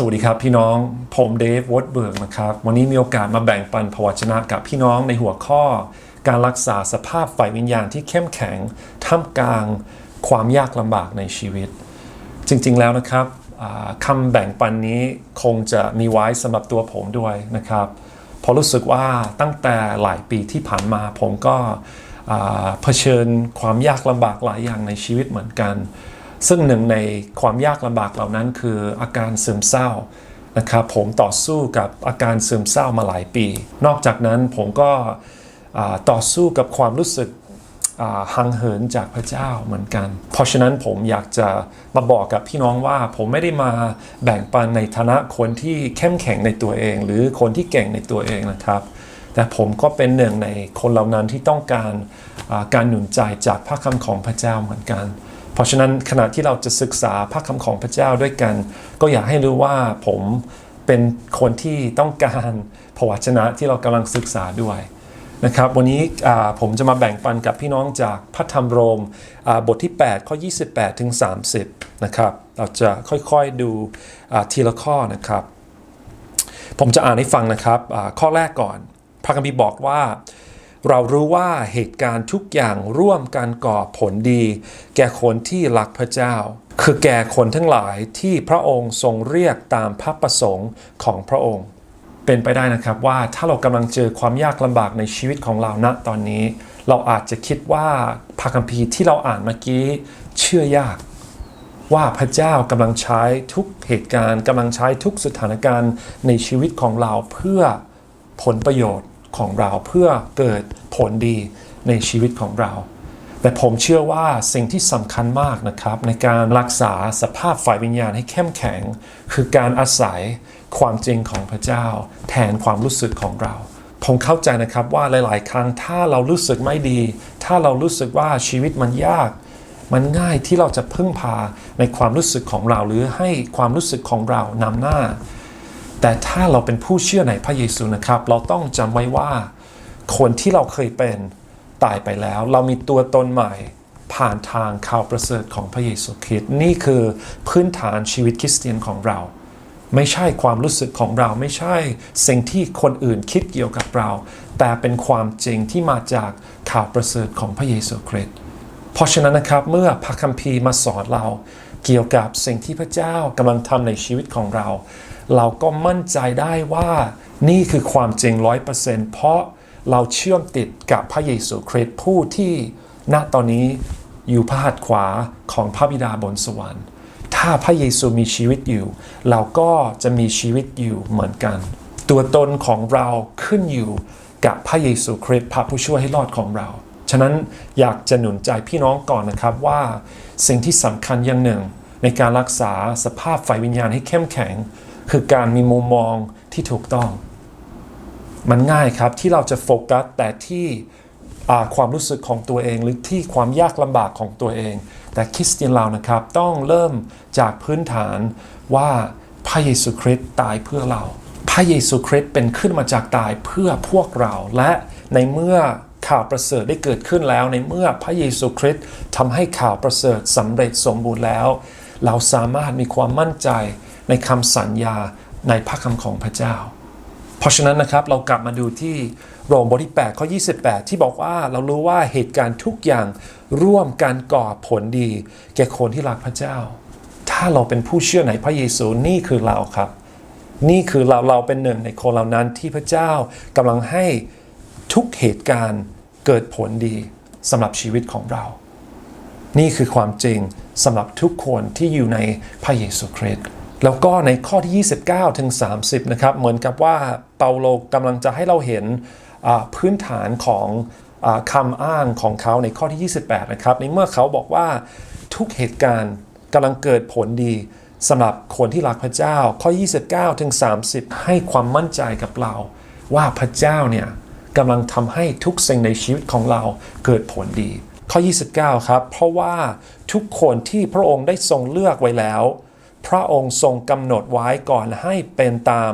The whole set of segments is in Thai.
สวัสดีครับพี่น้อง ผมเดฟวอตเบิร์กนะครับ วันนี้มีโอกาสมาแบ่งปันพระวจนะกับพี่น้องในหัวข้อ การรักษาสภาพฝ่ายวิญญาณที่เข้มแข็ง ท่ามกลางความยากลำบากในชีวิต จริงๆแล้วนะครับคำแบ่งปันนี้คงจะมีไว้สำหรับตัวผมด้วยนะครับเพราะรู้สึกว่าตั้งแต่หลายปีที่ผ่านมาผมก็เผชิญความยากลำบากหลายอย่างในชีวิตเหมือนกัน ซึ่งหนึ่งในความยากลำบากเหล่านั้นคืออาการซึมเศร้านะครับผมต่อสู้กับอาการซึมเศร้ามาหลายปี นอกจากนั้นผมก็ต่อสู้กับความรู้สึกห่างเหินจากพระเจ้าเหมือนกัน เพราะฉะนั้นผมอยากจะมาบอกกับพี่น้องว่าผมไม่ได้มาแบ่งปันในฐานะคนที่เข้มแข็งในตัวเอง หรือคนที่เก่งในตัวเองนะครับ แต่ผมก็เป็นหนึ่งในคนเหล่านั้นที่ต้องการการหนุนใจจากพระคำของพระเจ้าเหมือนกัน เพราะฉะนั้นขณะที่เราจะศึกษาพระคำของพระเจ้าด้วยกัน ก็อยากให้รู้ว่าผมเป็นคนที่ต้องการพระวจนะที่เรากำลังศึกษาด้วยนะครับวันนี้ผมจะมาแบ่งปันกับพี่น้องจากพระธรรมโรมบทที่ 8 ข้อ 28 ถึง 30 นะครับ เราจะค่อยๆดูทีละข้อนะครับ ผมจะอ่านให้ฟังนะครับข้อแรกก่อน พระคัมภีร์บอกว่า เรารู้ว่าเหตุการณ์ทุกอย่างร่วมกันก่อผลดี แก่คนที่รักพระเจ้า คือแก่คนทั้งหลายที่พระองค์ทรงเรียกตามพระประสงค์ของพระองค์ เป็นไปได้นะครับว่าถ้าเรากำลังเจอความยากลำบากในชีวิตของเราณตอนนี้ เราอาจจะคิดว่าพระคัมภีร์ที่เราอ่านเมื่อกี้เชื่อยากว่าพระเจ้ากำลังใช้ทุกเหตุการณ์กำลังใช้ทุกสถานการณ์ในชีวิตของเราเพื่อผลประโยชน์ ของเราเพื่อเกิดผลดีในชีวิตของเรา แต่ผมเชื่อว่าสิ่งที่สำคัญมากนะครับ ในการรักษาสภาพฝ่ายวิญญาณให้เข้มแข็ง คือการอาศัยความจริงของพระเจ้า แทนความรู้สึกของเรา ผมเข้าใจนะครับว่าหลาย ๆ ครั้งถ้าเรารู้สึกไม่ดี ถ้าเรารู้สึกว่าชีวิตมันยากมันง่ายที่เราจะพึ่งพาในความรู้สึกของเราหรือให้ความรู้สึกของเรานำหน้า แต่ถ้าเราเป็นผู้เชื่อในพระเยซูนะครับ เราต้องจำไว้ว่า คนที่เราเคยเป็นตายไปแล้ว เรามีตัวตนใหม่ผ่านทางข่าวประเสริฐของพระเยซูคริสต์นี่คือพื้นฐานชีวิตคริสเตียนของเรา ไม่ใช่ความรู้สึกของเราไม่ใช่สิ่งที่คนอื่นคิดเกี่ยวกับเรา แต่เป็นความจริงที่มาจากข่าวประเสริฐของพระเยซูคริสต์เพราะฉะนั้นนะครับเมื่อพระคัมภีร์มาสอนเรา เกี่ยวกับสิ่งที่พระเจ้ากำลังทำในชีวิตของเรา เราก็มั่นใจได้ว่านี่คือความจริงร้อยเปอร์เซ็นต์เพราะเราเชื่อมติดกับพระเยซูคริสต์ผู้ที่ณตอนนี้อยู่พระหัตถ์ขวาของพระบิดาบนสวรรค์ ถ้าพระเยซูมีชีวิตอยู่ เราก็จะมีชีวิตอยู่เหมือนกัน ตัวตนของเราขึ้นอยู่กับพระเยซูคริสต์พระผู้ช่วยให้รอดของเรา ฉะนั้นอยากจะหนุนใจพี่น้องก่อนนะครับว่าสิ่งที่สำคัญอย่างหนึ่ง ในการรักษาสภาพฝ่ายวิญญาณให้เข้มแข็ง คือการมีมุมมองที่ถูกต้อง มันง่ายครับที่เราจะโฟกัสแต่ที่ความรู้สึกของตัวเองหรือที่ความยากลำบากของตัวเอง แต่คริสเตียนเรานะครับต้องเริ่มจากพื้นฐานว่าพระเยซูคริสต์ตายเพื่อเรา พระเยซูคริสต์เป็นขึ้นมาจากตายเพื่อพวกเราและในเมื่อ ข่าวประเสริฐได้เกิดขึ้นแล้วในเมื่อพระเยซูคริสต์ทำให้ข่าวประเสริฐสำเร็จสมบูรณ์แล้ว เราสามารถมีความมั่นใจในคำสัญญาในพระคำของพระเจ้า เพราะฉะนั้นนะครับเรากลับมาดูที่โรมบทที่8ข้อ 28 ที่บอกว่าเรารู้ว่าเหตุการณ์ทุกอย่างร่วมกันก่อผลดี แก่คนที่รักพระเจ้า ถ้าเราเป็นผู้เชื่อในพระเยซูนี่คือเราครับ นี่คือเราเราเป็นหนึ่งในคนเหล่านั้นที่พระเจ้ากำลังให้ ทุกเหตุการณ์เกิดผลดีสำหรับชีวิตของเรา นี่คือความจริงสำหรับทุกคนที่อยู่ในพระเยซูคริสต์แล้วก็ในข้อที่ 29 ถึง 30 นะครับ เหมือนกับว่าเปาโลกำลังจะให้เราเห็นพื้นฐานของอคำอ้างของเขาในข้อที่ 28 นะครับ ในเมื่อเขาบอกว่าทุกเหตุการณ์กำลังเกิดผลดีสำหรับคนที่รักพระเจ้าข้อ 29 ถึง 30 ให้ความมั่นใจกับเราว่าพระเจ้าเนี่ย กำลังทำให้ทุกสิ่งในชีวิตของเราเกิดผลดี ข้อ 29 ครับ เพราะว่าทุกคนที่พระองค์ได้ทรงเลือกไว้แล้ว พระองค์ทรงกำหนดไว้ก่อนให้เป็นตาม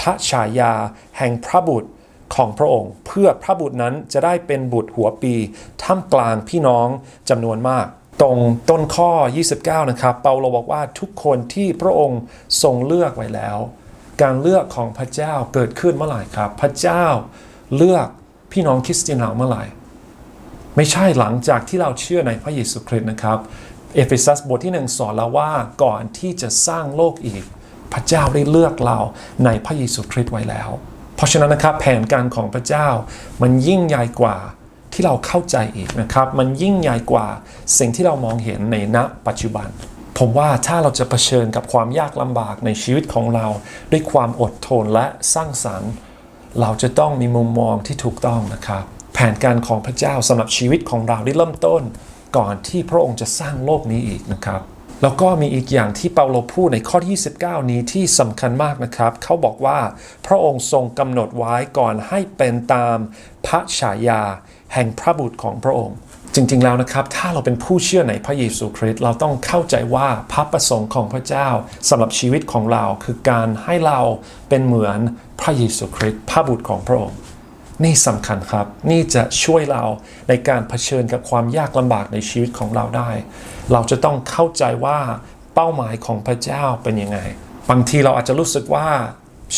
พระฉายาแห่งพระบุตรของพระองค์ เพื่อพระบุตรนั้นจะได้เป็นบุตรหัวปีท่ามกลางพี่น้องจำนวนมากตรงต้นข้อ 29 นะครับ เปาโลบอกว่าทุกคนที่พระองค์ทรงเลือกไว้แล้ว การเลือกของพระเจ้าเกิดขึ้นเมื่อไหร่ครับ พระเจ้า เลือกพี่น้องคริสเตียนเราเมื่อไหร่ ไม่ใช่หลังจากที่เราเชื่อในพระเยซูคริสต์นะครับ เอเฟซัสบทที่หนึ่งสอนเราว่าก่อนที่จะสร้างโลกอีก พระเจ้าได้เลือกเราในพระเยซูคริสต์ไว้แล้ว เพราะฉะนั้นนะครับแผนการของพระเจ้ามันยิ่งใหญ่กว่าที่เราเข้าใจอีกนะครับ มันยิ่งใหญ่กว่าสิ่งที่เรามองเห็นในณปัจจุบัน ผมว่าถ้าเราจะเผชิญกับความยากลำบากในชีวิตของเรา ด้วยความอดทนและสร้างสรรค์ เราจะต้องมีมุมมองที่ถูกต้องนะครับ แผนการของพระเจ้าสำหรับชีวิตของเราได้เริ่มต้น ก่อนที่พระองค์จะสร้างโลกนี้อีกนะครับ แล้วก็มีอีกอย่างที่เปาโลพูดในข้อที่29 นี้ที่สำคัญมากนะครับ เขาบอกว่าพระองค์ทรงกำหนดไว้ก่อนให้เป็นตามพระฉายา แห่งพระบุตรของพระองค์ จริงๆแล้วนะครับ ถ้าเราเป็นผู้เชื่อในพระเยซูคริสต์เราต้องเข้าใจว่าพระประสงค์ของพระเจ้าสำหรับชีวิตของเราคือการให้เราเป็นเหมือนพระเยซูคริสต์พระบุตรของพระองค์นี่สำคัญครับ นี่จะช่วยเราในการเผชิญกับความยากลำบากในชีวิตของเราได้ เราจะต้องเข้าใจว่าเป้าหมายของพระเจ้าเป็นยังไง บางทีเราอาจจะรู้สึกว่า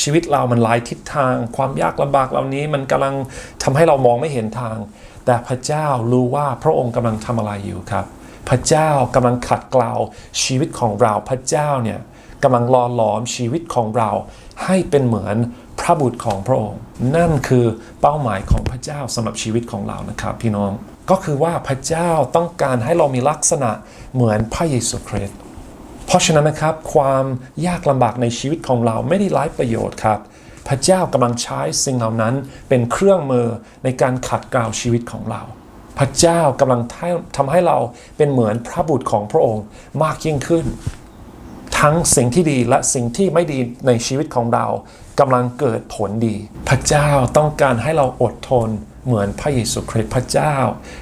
ชีวิตเรามันหลายทิศทาง ความยากลำบากเหล่านี้มันกำลังทำให้เรามองไม่เห็นทาง แต่พระเจ้ารู้ว่าพระองค์กำลังทำอะไรอยู่ครับ พระเจ้ากำลังขัดเกลาชีวิตของเราพระเจ้าเนี่ยกำลังหล่อหลอมชีวิตของเราให้เป็นเหมือนพระบุตรของพระองค์ นั่นคือเป้าหมายของพระเจ้าสำหรับชีวิตของเรานะครับ พี่น้องก็คือว่าพระเจ้าต้องการให้เรามีลักษณะเหมือนพระเยซูคริสต์ เพราะฉะนั้นนะครับความยากลำบากในชีวิตของเราไม่ได้ไร้ประโยชน์ครับพระเจ้ากำลังใช้สิ่งเหล่านั้นเป็นเครื่องมือในการขัดเกลาชีวิตของเรา พระเจ้ากำลังทำให้เราเป็นเหมือนพระบุตรของพระองค์มากยิ่งขึ้น ทั้งสิ่งที่ดีและสิ่งที่ไม่ดีในชีวิตของเรากำลังเกิดผลดี พระเจ้าต้องการให้เราอดทนเหมือนพระเยซูคริสต์พระเจ้า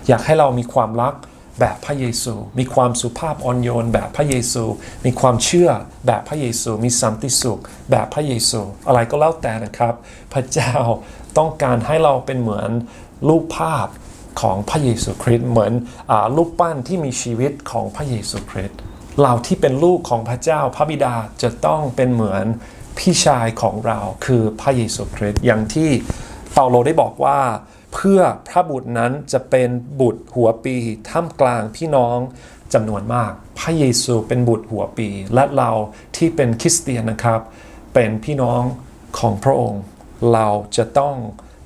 อยากให้เรามีความรัก แบบพระเยซู มีความสุภาพอ่อนโยนแบบพระเยซู มีความเชื่อแบบพระเยซู มีสันติสุขแบบพระเยซู อะไรก็แล้วแต่นะครับ พระเจ้าต้องการให้เราเป็นเหมือนรูปภาพของพระเยซูคริสต์เหมือนอรูปปั้นที่มีชีวิตของพระเยซูคริสต์เราที่เป็นลูกของพระเจ้าพระบิดาจะต้องเป็นเหมือนพี่ชายของเราคือพระเยซูคริสต์อย่างที่เปาโลได้บอกว่า เพื่อพระบุตรนั้นจะเป็นบุตรหัวปีท่ามกลางพี่น้องจำนวนมาก พระเยซูเป็นบุตรหัวปี และเราที่เป็นคริสเตียนนะครับ เป็นพี่น้องของพระองค์ เราจะต้อง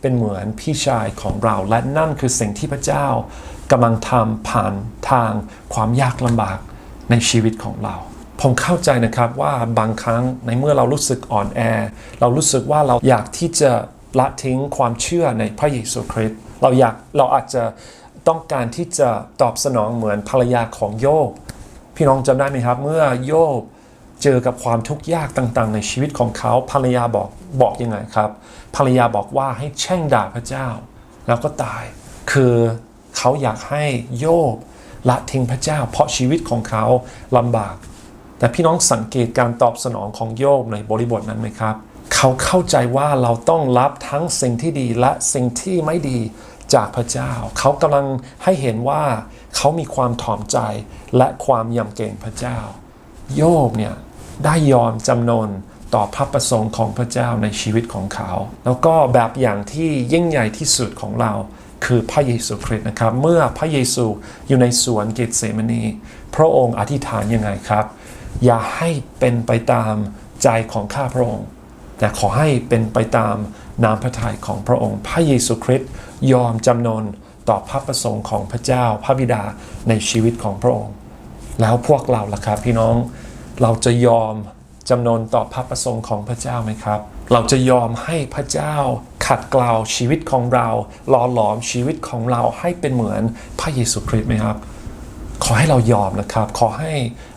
เป็นเหมือนพี่ชายของเรา และนั่นคือสิ่งที่พระเจ้ากำลังทำผ่านทางความยากลำบากในชีวิตของเรา ผมเข้าใจนะครับว่าบางครั้งในเมื่อเรารู้สึกอ่อนแอ เรารู้สึกว่าเราอยากที่จะ ละทิ้งความเชื่อในพระเยซูคริสต์เราอยากเราอาจจะต้องการที่จะตอบสนองเหมือนภรรยาของโยบพี่น้องจำได้ไหมครับ เมื่อโยบเจอกับความทุกข์ยากต่างๆ ในชีวิตของเขาภรรยาบอกบอกยังไงครับ ภรรยาบอกว่าให้แช่งด่าพระเจ้า แล้วก็ตาย คือเขาอยากให้โยบละทิ้งพระเจ้า เพราะชีวิตของเขาลำบาก แต่พี่น้องสังเกตการตอบสนองของโยบในบริบทนั้นไหมครับ เขาเข้าใจว่าเราต้องรับทั้งสิ่งที่ดีและสิ่งที่ไม่ดีจากพระเจ้า เขากำลังให้เห็นว่าเขามีความถ่อมใจและความยำเกรงพระเจ้า โยบเนี่ยได้ยอมจำนนต่อพระประสงค์ของพระเจ้าในชีวิตของเขา แล้วก็แบบอย่างที่ยิ่งใหญ่ที่สุดของเราคือพระเยซูคริสต์นะครับ เมื่อพระเยซูอยู่ในสวนเกตเสมานี พระองค์อธิษฐานยังไงครับ อย่าให้เป็นไปตามใจของข้าพระองค์ แต่ขอให้เป็นไปตามน้ำพระทัยของพระองค์ พระเยซูคริสต์ยอมจำนนต่อพระประสงค์ของพระเจ้าพระบิดาในชีวิตของพระองค์ แล้วพวกเราล่ะครับพี่น้องเราจะยอมจำนนต่อพระประสงค์ของพระเจ้าไหมครับ เราจะยอมให้พระเจ้าขัดเกลาชีวิตของเราหล่อหลอมชีวิตของเราให้เป็นเหมือนพระเยซูคริสต์ไหมครับ ขอให้เรายอมนะครับ ขอให้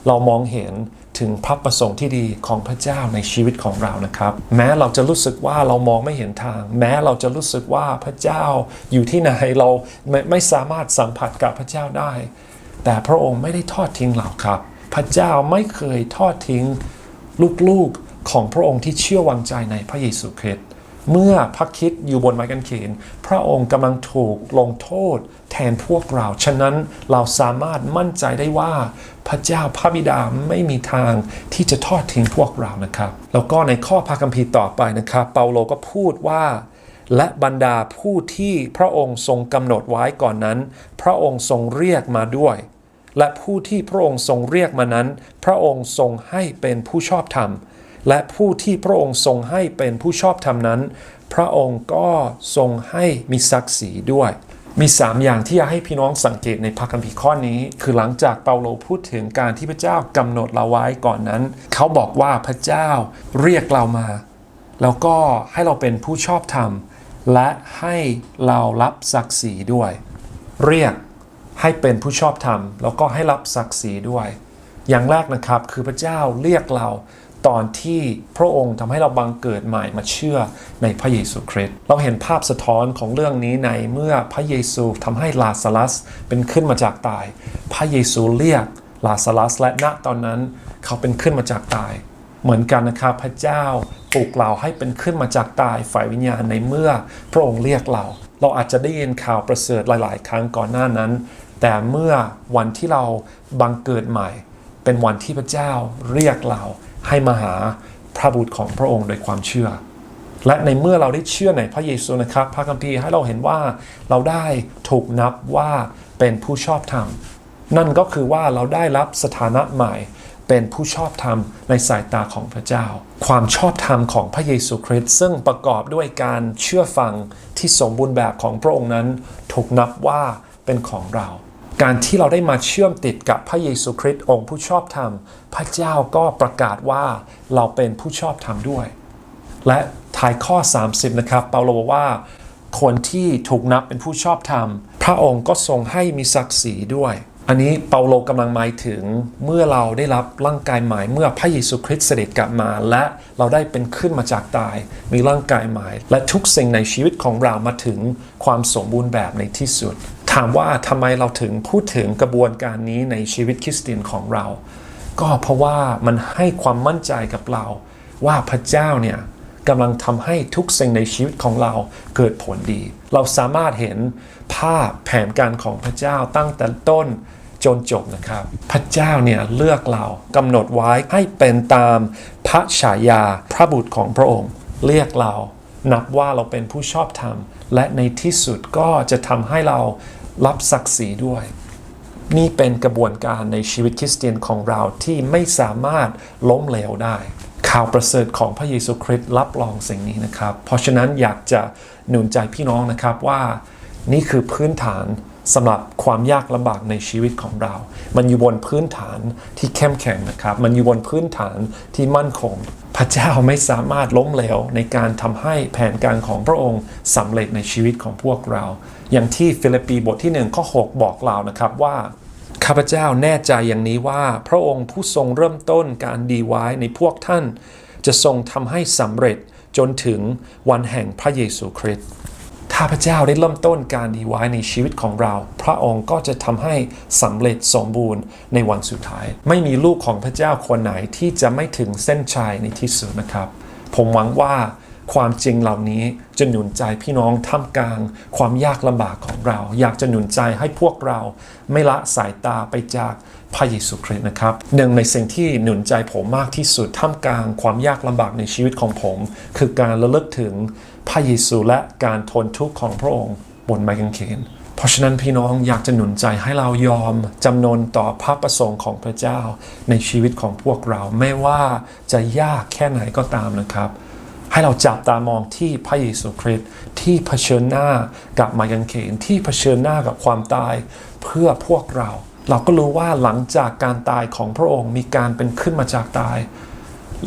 เรามองเห็น ถึงพระประสงค์ที่ดีของพระเจ้าในชีวิตของเรานะครับ แม้เราจะรู้สึกว่าเรามองไม่เห็นทาง แม้เราจะรู้สึกว่าพระเจ้าอยู่ที่ไหนเราไม่ไม่สามารถสัมผัสกับพระเจ้าได้ แต่พระองค์ไม่ได้ทอดทิ้งเราครับ พระเจ้าไม่เคยทอดทิ้งลูกๆของพระองค์ที่เชื่อวางใจในพระเยซูคริสต์ เมื่อพระคิดอยู่บนไม้กางเขนพระองค์กำลังถูกลงโทษแทนพวกเรา ฉะนั้นเราสามารถมั่นใจได้ว่าพระเจ้าพระบิดาไม่มีทางที่จะทอดทิ้งพวกเรานะครับ แล้วก็ในข้อพระคัมภีร์ต่อไปนะครับ เปาโลก็พูดว่า และบรรดาผู้ที่พระองค์ทรงกำหนดไว้ก่อนนั้น พระองค์ทรงเรียกมาด้วย และผู้ที่พระองค์ทรงเรียกมานั้น พระองค์ทรงให้เป็นผู้ชอบธรรม และผู้ที่พระองค์ทรงให้เป็นผู้ชอบธรรมนั้น พระองค์ก็ทรงให้มีศักดิ์ศรีด้วย มีสามอย่างที่อยากให้พี่น้องสังเกตในพระคัมภีร์ข้อนี้ คือหลังจากเปาโลพูดถึงการที่พระเจ้ากำหนดเราไว้ก่อนนั้น เขาบอกว่าพระเจ้าเรียกเรามา แล้วก็ให้เราเป็นผู้ชอบธรรม และให้เรารับศักดิ์ศรีด้วย เรียกให้เป็นผู้ชอบธรรม แล้วก็ให้รับศักดิ์ศรีด้วย อย่างแรกนะครับคือพระเจ้าเรียกเรา ตอนที่พระองค์ทำให้เราบังเกิดใหม่มาเชื่อในพระเยซูคริสต์เราเห็นภาพสะท้อนของเรื่องนี้ในเมื่อพระเยซูทำให้ลาซารัสเป็นขึ้นมาจากตาย พระเยซูเรียกลาซารัสและณตอนนั้นเขาเป็นขึ้นมาจากตาย เหมือนกันนะครับพระเจ้าปลุกเราให้เป็นขึ้นมาจากตายฝ่ายวิญญาณในเมื่อพระองค์เรียกเรา เราอาจจะได้ยินข่าวประเสริฐหลาย ๆ ครั้งก่อนหน้านั้น แต่เมื่อวันที่เราบังเกิดใหม่ เป็นวันที่พระเจ้าเรียกเรา ให้มาหาพระบุตรของพระองค์โดยความเชื่อ และในเมื่อเราได้เชื่อในพระเยซูนะครับ พระคัมภีร์ให้เราเห็นว่าเราได้ถูกนับว่าเป็นผู้ชอบธรรม นั่นก็คือว่าเราได้รับสถานะใหม่เป็นผู้ชอบธรรมในสายตาของพระเจ้า ความชอบธรรมของพระเยซูคริสต์ซึ่งประกอบด้วยการเชื่อฟังที่สมบูรณ์แบบของพระองค์นั้น ถูกนับว่าเป็นของเรา การที่เราได้มาเชื่อมติดกับพระเยซูคริสต์องค์ผู้ชอบธรรม พระเจ้าก็ประกาศว่าเราเป็นผู้ชอบธรรมด้วย และท้ายข้อ 30 นะครับเปาโลบอกว่า คนที่ถูกนับเป็นผู้ชอบธรรม พระองค์ก็ทรงให้มีศักดิ์ศรีด้วย อันนี้เปาโลกำลังหมายถึงเมื่อเราได้รับร่างกายใหม่เมื่อพระเยซูคริสต์เสด็จกลับมา และเราได้เป็นขึ้นมาจากตาย มีร่างกายใหม่ และทุกสิ่งในชีวิตของเรามาถึงความสมบูรณ์แบบในที่สุด ถามว่าทำไมเราถึงพูดถึงกระบวนการนี้ในชีวิตคริสเตียนของเรา ก็เพราะว่ามันให้ความมั่นใจกับเรา ว่าพระเจ้าเนี่ยกำลังทำให้ทุกสิ่งในชีวิตของเราเกิดผลดี เราสามารถเห็นภาพแผนการของพระเจ้าตั้งแต่ต้นจนจบนะครับ พระเจ้าเนี่ยเลือกเรากำหนดไว้ให้เป็นตามพระฉายาพระบุตรของพระองค์ เรียกเรานับว่าเราเป็นผู้ชอบธรรม และในที่สุดก็จะทำให้เรา รับศักดิ์ศรีด้วย นี่เป็นกระบวนการในชีวิตคริสเตียนของเราที่ไม่สามารถล้มเหลวได้ ข่าวประเสริฐของพระเยซูคริสต์รับรองสิ่งนี้นะครับ เพราะฉะนั้นอยากจะหนุนใจพี่น้องนะครับว่านี่คือพื้นฐานสำหรับความยากลำบากในชีวิตของเรา มันอยู่บนพื้นฐานที่เข้มแข็งนะครับ มันอยู่บนพื้นฐานที่มั่นคง พระเจ้าไม่สามารถล้มเหลวในการทำให้แผนการของพระองค์สำเร็จในชีวิตของพวกเรา อย่างที่ฟิลิปปีบทที่1ข้อ6บอกเรานะครับว่าข้าพเจ้าแน่ใจอย่างนี้ว่า พระองค์ผู้ทรงเริ่มต้นการดีไว้ในพวกท่าน จะทรงทำให้สำเร็จจนถึงวันแห่งพระเยซูคริสต์ถ้าพระเจ้าได้เริ่มต้นการดีไว้ในชีวิตของเรา พระองค์ก็จะทำให้สำเร็จสมบูรณ์ในวันสุดท้าย ไม่มีลูกของพระเจ้าคนไหนที่จะไม่ถึงเส้นชัยในที่สุดนะครับ ผมหวังว่า ความจริงเหล่านี้จะหนุนใจพี่น้องท่ามกลาง ความยากลำบากของเรา อยากจะหนุนใจให้พวกเราไม่ละสายตาไปจากพระเยซูคริสต์นะครับหนึ่งในสิ่งที่หนุนใจผมมากที่สุดท่ามกลางความยากลำบากในชีวิตของผม คือการระลึกถึงพระเยซูและการทนทุกข์ของพระองค์บนไม้กางเขนเพราะฉะนั้นพี่น้องอยากจะหนุนใจให้เรายอมจำนนต่อพระประสงค์ของพระเจ้าในชีวิตของพวกเราไม่ว่าจะยากแค่ไหนก็ตามนะครับ ให้เราจับตามองที่พระเยซูคริสต์ที่เผชิญหน้ากับไม้กางเขนที่เผชิญหน้ากับความตายเพื่อพวกเรา เราก็รู้ว่าหลังจากการตายของพระองค์มีการเป็นขึ้นมาจากตาย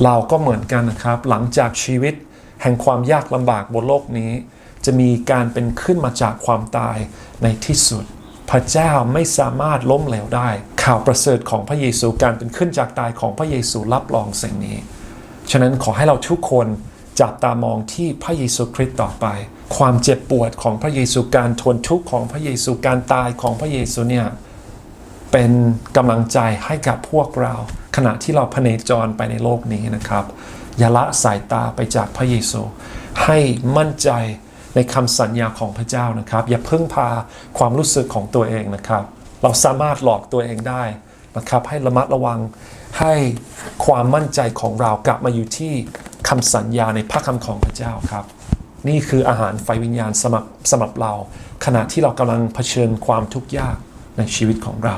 เราก็เหมือนกันนะครับ หลังจากชีวิตแห่งความยากลำบากบนโลกนี้ จะมีการเป็นขึ้นมาจากความตายในที่สุด พระเจ้าไม่สามารถล้มเหลวได้ ข่าวประเสริฐของพระเยซูการเป็นขึ้นจากตายของพระเยซูรับรองสิ่งนี้ ฉะนั้นขอให้เราทุกคน จับตามองที่พระเยซูคริสต์ต่อไป ความเจ็บปวดของพระเยซูการทนทุกข์ของพระเยซูการตายของพระเยซูเนี่ยเป็นกำลังใจให้กับพวกเรา ขณะที่เราพเนจรไปในโลกนี้นะครับ อย่าละสายตาไปจากพระเยซู ให้มั่นใจในคำสัญญาของพระเจ้านะครับ อย่าพึ่งพาความรู้สึกของตัวเองนะครับ เราสามารถหลอกตัวเองได้นะครับ ให้ระมัดระวังให้ความมั่นใจของเรากลับมาอยู่ที่ คำสัญญาในพระคำของพระเจ้าครับ นี่คืออาหารไฟวิญญาณสำหรับสำหรับเรา ขณะที่เรากำลังเผชิญความทุกข์ยากในชีวิตของเรา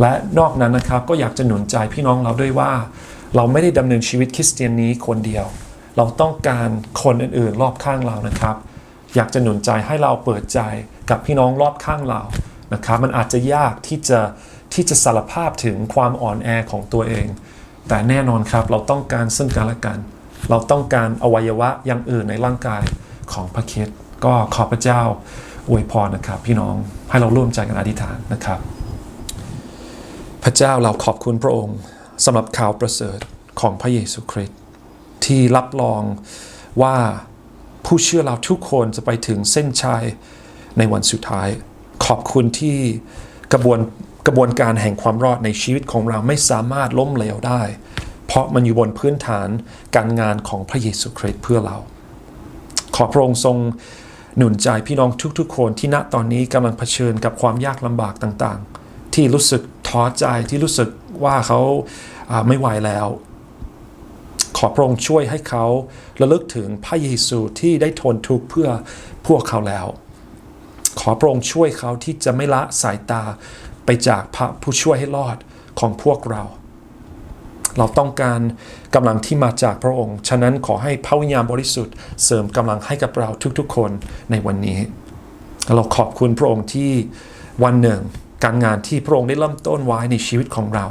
และนอกนั้นนะครับก็อยากจะหนุนใจพี่น้องเราด้วยว่า เราไม่ได้ดำเนินชีวิตคริสเตียนนี้คนเดียว เราต้องการคนอื่นๆ รอบข้างเรานะครับ อยากจะหนุนใจให้เราเปิดใจกับพี่น้องรอบข้างเรานะครับมันอาจจะยากที่จะที่จะสารภาพถึงความอ่อนแอของตัวเอง แต่แน่นอนครับเราต้องการซึ่งกันและกัน เราต้องการอวัยวะอย่างอื่นในร่างกายของพระคิดก็ขอพระเจ้าอวยพรนะครับ พี่น้องให้เราร่วมใจกันอธิษฐานนะครับ พระเจ้าเราขอบคุณพระองค์สำหรับข่าวประเสริฐของพระเยซูคริสต์ที่รับรองว่าผู้เชื่อเราทุกคนจะไปถึงเส้นชัยในวันสุดท้าย ขอบคุณที่กระบวนกระบวนการแห่งความรอดในชีวิตของเราไม่สามารถล้มเหลวได้ เพราะมันอยู่บนพื้นฐานการงานของพระเยซูคริสต์เพื่อเรา ขอพระองค์ทรงหนุนใจพี่น้องทุกๆคนที่ณตอนนี้กำลังเผชิญกับความยากลำบากต่างๆ ที่รู้สึกท้อใจที่รู้สึกว่าเขาอ่าไม่ไหวแล้ว ขอพระองค์ช่วยให้เขาระลึกถึงพระเยซูที่ได้ทนทุกข์เพื่อพวกเขาแล้ว ขอพระองค์ช่วยเขาที่จะไม่ละสายตาไปจากพระผู้ช่วยให้รอดของพวกเรา เราต้องการกำลังที่มาจากพระองค์ ฉะนั้นขอให้พระวิญญาณบริสุทธิ์เสริมกำลังให้กับเราทุกๆคนในวันนี้ เราขอบคุณพระองค์ที่วันหนึ่ง การงานที่พระองค์ได้เริ่มต้นไว้ในชีวิตของเรา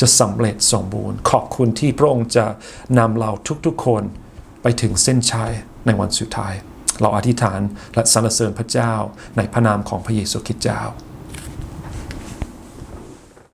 จะสำเร็จสมบูรณ์ ขอบคุณที่พระองค์จะนำเราทุกๆคนไปถึงเส้นชัยในวันสุดท้าย เราอธิษฐานและสรรเสริญพระเจ้าในพระนามของพระเยซูคริสต์เจ้า